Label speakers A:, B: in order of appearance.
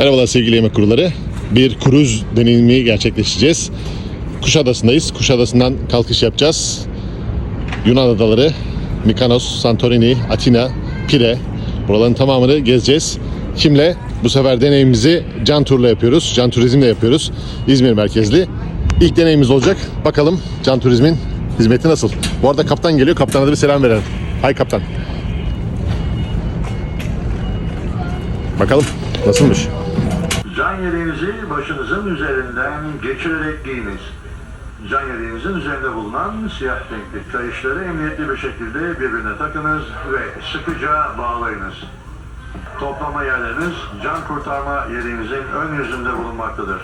A: Merhabalar sevgili yemek kuruları. Bir kruz deneyimi gerçekleştireceğiz. Kuşadası'ndayız. Kuşadası'ndan kalkış yapacağız. Yunan adaları, Mikanos, Santorini, Atina, Pire. Buraların tamamını gezeceğiz. Kimle? Bu sefer deneyimimizi Can Tur'la yapıyoruz. Can Turizm'le yapıyoruz. İzmir merkezli. İlk deneyimimiz olacak. Bakalım Can Turizm'in hizmeti nasıl? Bu arada kaptan geliyor. Kaptana da bir selam verelim. Hay kaptan. Bakalım nasılmış?
B: Can yeleğinizi başınızın üzerinden geçirerek giyiniz. Can yeleğinizin üzerinde bulunan siyah renkli kayışları emniyetli bir şekilde birbirine takınız ve sıkıca bağlayınız. Toplama yerleriniz can kurtarma yeleğinizin ön yüzünde bulunmaktadır.